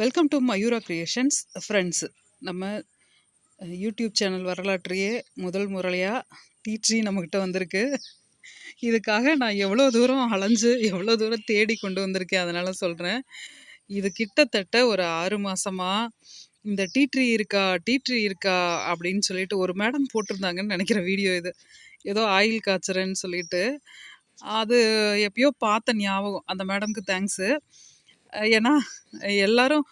Welcome to Mayura creations friends நம்ம YouTube channel வரலாற்றையே முதல் முறையாக டீச்சி நம்மக்கிட்ட வந்திருக்கு. இதுக்காக நான் எவ்வளோ தூரம் அலைஞ்சு எவ்வளோ தூரம் தேடி கொண்டு வந்திருக்கேன் அதனால் சொல்கிறேன் இது கிட்டத்தட்ட ஒரு ஆறு மாதமாக இந்த டீட்ரி இருக்கா டீட்ரி இருக்கா அப்படின்னு சொல்லிட்டு ஒரு மேடம் போட்டிருந்தாங்கன்னு நினைக்கிற வீடியோ இது. ஏதோ ஆயில் காய்ச்சறேன்னு சொல்லிட்டு. அது எப்பயோ பார்த்த ஞாபகம். அந்த மேடம்க்கு தேங்க்ஸு ஏன்னா எல்லாரும்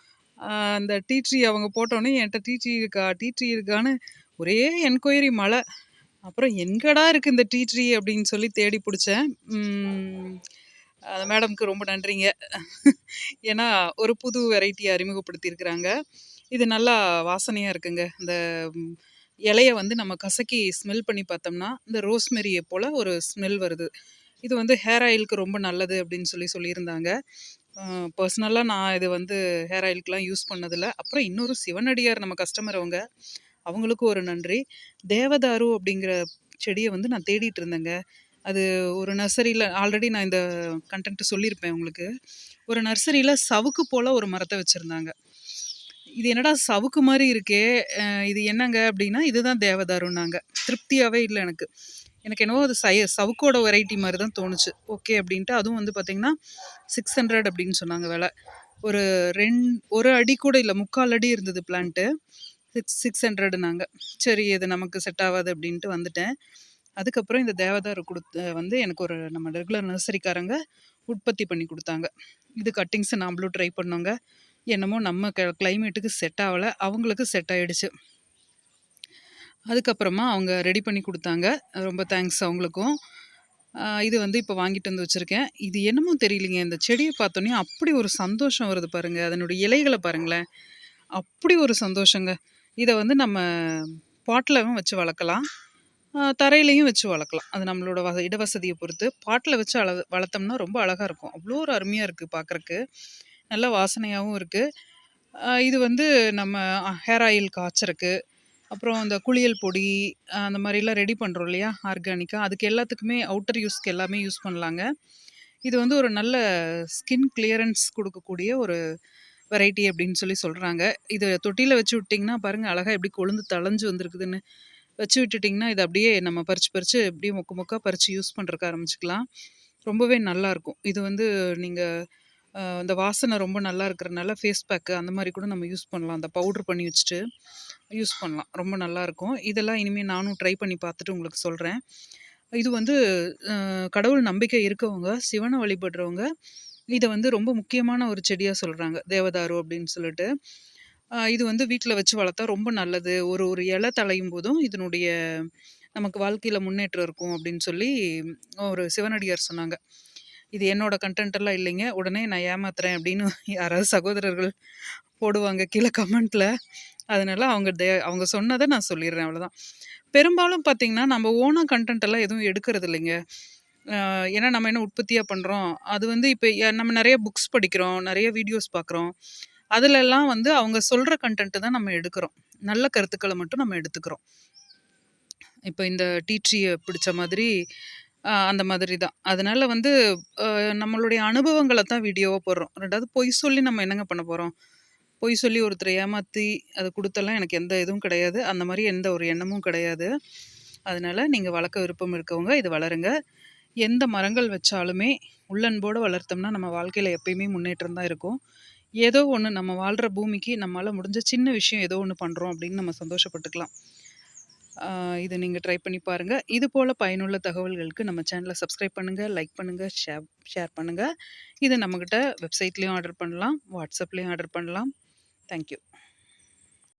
அந்த டீட்ரி அவங்க போட்டோன்னே என்கிட்ட டீட்ரி இருக்கா? டீட்ரி இருக்கான்னு ஒரே என்கொயரி மழை. அப்புறம் எங்கடா இருக்கு இந்த டீட்ரி அப்படின்னு சொல்லி தேடி பிடிச்சேன். அந்த மேடம்க்கு ரொம்ப நன்றிங்க. ஏன்னா ஒரு புது வெரைட்டியை அறிமுகப்படுத்தியிருக்கிறாங்க. இது நல்லா வாசனையாக இருக்குங்க. இந்த இலையை வந்து நம்ம கசக்கி ஸ்மெல் பண்ணி பார்த்தோம்னா இந்த ரோஸ்மெரியை போல் ஒரு ஸ்மெல் வருது. இது வந்து ஹேர் ஆயிலுக்கு ரொம்ப நல்லது அப்படின்னு சொல்லி சொல்லியிருந்தாங்க. பர்சனலாக நான் இது வந்து ஹேர் ஆயிலுக்கெலாம் யூஸ் பண்ணதில்ல. அப்புறம் இன்னொரு சிவனடியார் நம்ம கஸ்டமர் அவங்க அவங்களுக்கு ஒரு நன்றி. தேவதாரு அப்படிங்கிற செடியை வந்து நான் தேடிட்டு இருந்தேங்க. அது ஒரு நர்சரியில் ஆல்ரெடி நான் இந்த கண்டென்ட் சொல்லியிருப்பேன் உங்களுக்கு. ஒரு நர்சரியில் சவுக்கு போல் ஒரு மரத்தை வச்சுருந்தாங்க. இது என்னடா சவுக்கு மாதிரி இருக்கே? இது என்னங்க அப்படின்னா இதுதான் தேவதாருன்னாங்க. திருப்தியாகவே இல்லை எனக்கு. எனக்கு என்னவோ அது சை சவுக்கோட வெரைட்டி மாதிரி தான் தோணுச்சு. ஓகே அப்படின்ட்டு அதுவும் வந்து பார்த்திங்கன்னா சிக்ஸ் ஹண்ட்ரட் அப்படின்னு சொன்னாங்க விலை. ஒரு ரெண் ஒரு அடி கூட இல்லை முக்கால் அடி இருந்தது பிளான்ட்டு சிக்ஸ் சிக்ஸ் ஹண்ட்ரடுனாங்க சரி இது நமக்கு செட் ஆகாது அப்படின்ட்டு வந்துட்டேன். அதுக்கப்புறம் இந்த தேவதார் கொடுத்த வந்து எனக்கு ஒரு நம்ம ரெகுலர் நர்சரிக்காரங்க உற்பத்தி பண்ணி கொடுத்தாங்க. இது கட்டிங்ஸை நாமளும் ட்ரை பண்ணோங்க. என்னமோ நம்ம க கிளைமேட்டுக்கு செட் ஆகலை அவங்களுக்கு செட் ஆகிடுச்சு அதுக்கப்புறமா அவங்க ரெடி பண்ணி கொடுத்தாங்க. ரொம்ப தேங்க்ஸ் அவங்களுக்கும். இது வந்து இப்போ வாங்கிட்டு வந்து வச்சுருக்கேன். இது என்னமோ தெரியலிங்க. இந்த செடியை பார்த்தோன்னே அப்படி ஒரு சந்தோஷம் வருது பாருங்கள் அதனுடைய இலைகளை பாருங்களேன். அப்படி ஒரு சந்தோஷங்க. இதை வந்து நம்ம பாட்டிலும் வச்சு வளர்க்கலாம். தரையிலையும் வச்சு வளர்க்கலாம். அது நம்மளோட வச இடவசதியை பொறுத்து. பாட்டில் வச்சு அள வளர்த்தோம்னா ரொம்ப அழகாக இருக்கும். அவ்வளோ ஒரு அருமையாக இருக்குது பார்க்குறக்கு. நல்ல வாசனையாகவும் இருக்குது இது வந்து நம்ம ஹேர் ஆயில் காய்ச்சறக்கு. அப்புறம் இந்த குளியல் பொடி அந்த மாதிரிலாம் ரெடி பண்ணுறோம் இல்லையா ஆர்கானிக்காக அதுக்கு எல்லாத்துக்குமே அவுட்டர் யூஸ்க்கு எல்லாமே யூஸ் பண்ணலாங்க. இது வந்து ஒரு நல்ல ஸ்கின் கிளியரன்ஸ் கொடுக்கக்கூடிய ஒரு வெரைட்டி அப்படின்னு சொல்லி சொல்கிறாங்க இது தொட்டியில் வச்சு விட்டிங்கன்னா பாருங்கள் அழகாக எப்படி கொழுந்து தளைஞ்சு வந்திருக்குதுன்னு. வச்சு விட்டுட்டிங்கன்னா இது அப்படியே நம்ம பறித்து பறித்து அப்படியே மொக்க மொக்கா பறித்து யூஸ் பண்ணுறக்கு ஆரம்பிச்சுக்கலாம். ரொம்பவே நல்லாயிருக்கும் இது வந்து நீங்கள் இந்த வாசனை ரொம்ப நல்லா இருக்கிறனால ஃபேஸ் பேக்கு அந்த மாதிரி கூட நம்ம யூஸ் பண்ணலாம். அந்த பவுட்ரு பண்ணி வச்சுட்டு யூஸ் பண்ணலாம். ரொம்ப நல்லாயிருக்கும் இதெல்லாம் இனிமேல் நானும் ட்ரை பண்ணி பார்த்துட்டு உங்களுக்கு சொல்கிறேன் இது வந்து கடவுள் நம்பிக்கை இருக்கவங்க சிவனை வழிபடுறவங்க இதை வந்து ரொம்ப முக்கியமான ஒரு செடியாக சொல்கிறாங்க தேவதாரு அப்படின்னு சொல்லிட்டு. இது வந்து வீட்டில் வச்சு வளர்த்தா ரொம்ப நல்லது. ஒரு ஒரு இலை தழையும் போதும் இதனுடைய நமக்கு வாழ்க்கையில் முன்னேற்றம் இருக்கும் அப்படின்னு சொல்லி ஒரு சிவனடியார் சொன்னாங்க. இது என்னோட கண்டென்ட்டெல்லாம் இல்லைங்க. உடனே நான் ஏமாத்துறேன் அப்படின்னு யாராவது சகோதரர்கள் போடுவாங்க கீழே கமெண்ட்டில் அதனால அவங்க தே அவங்க சொன்னதை நான் சொல்லிடுறேன் அவ்வளோதான் பெரும்பாலும் பார்த்தீங்கன்னா நம்ம ஓனாக கண்டென்ட் எல்லாம் எதுவும் எடுக்கிறது இல்லைங்க. ஏன்னா நம்ம என்ன உற்பத்தியாக பண்ணுறோம் அது வந்து இப்போ நம்ம நிறைய புக்ஸ் படிக்கிறோம் நிறைய வீடியோஸ் பார்க்குறோம் அதிலெல்லாம் வந்து அவங்க சொல்கிற கண்டென்ட்டு தான் நம்ம எடுக்கிறோம். நல்ல கருத்துக்களை மட்டும் நம்ம எடுத்துக்கிறோம். இப்போ இந்த டீட்ரியை பிடிச்ச மாதிரி அந்த மாதிரி தான். அதனால வந்து நம்மளுடைய அனுபவங்களை தான் வீடியோவாக போடுறோம். ரெண்டாவது பொய் சொல்லி நம்ம என்னங்க பண்ண போகிறோம் பொய் சொல்லி ஒருத்தரை ஏமாற்றி அதை கொடுத்தெல்லாம் எனக்கு எந்த இதுவும் கிடையாது. அந்த மாதிரி எந்த ஒரு எண்ணமும் கிடையாது. அதனால நீங்கள் வளர்க்க விருப்பம் இருக்கவங்க இது வளருங்க. எந்த மரங்கள் வச்சாலுமே உள்ளன்போடு வளர்த்தோம்னா நம்ம வாழ்க்கையில் எப்பயுமே முன்னேற்றம் தான் இருக்கும். ஏதோ ஒன்று நம்ம வாழ்கிற பூமிக்கு நம்மளால் முடிஞ்ச சின்ன விஷயம் ஏதோ ஒன்று பண்ணுறோம் அப்படின்னு நம்ம சந்தோஷப்பட்டுக்கலாம். இதை நீங்கள் ட்ரை பண்ணி பாருங்கள் இது போல் பயனுள்ள தகவல்களுக்கு நம்ம சேனலை சப்ஸ்கிரைப் பண்ணுங்கள் லைக் பண்ணுங்கள் ஷேர் ஷேர் பண்ணுங்கள் இதை நம்மக்கிட்ட வெப்சைட்லேயும் ஆர்டர் பண்ணலாம் வாட்ஸ்அப்லேயும் ஆர்டர் பண்ணலாம். தேங்க்யூ.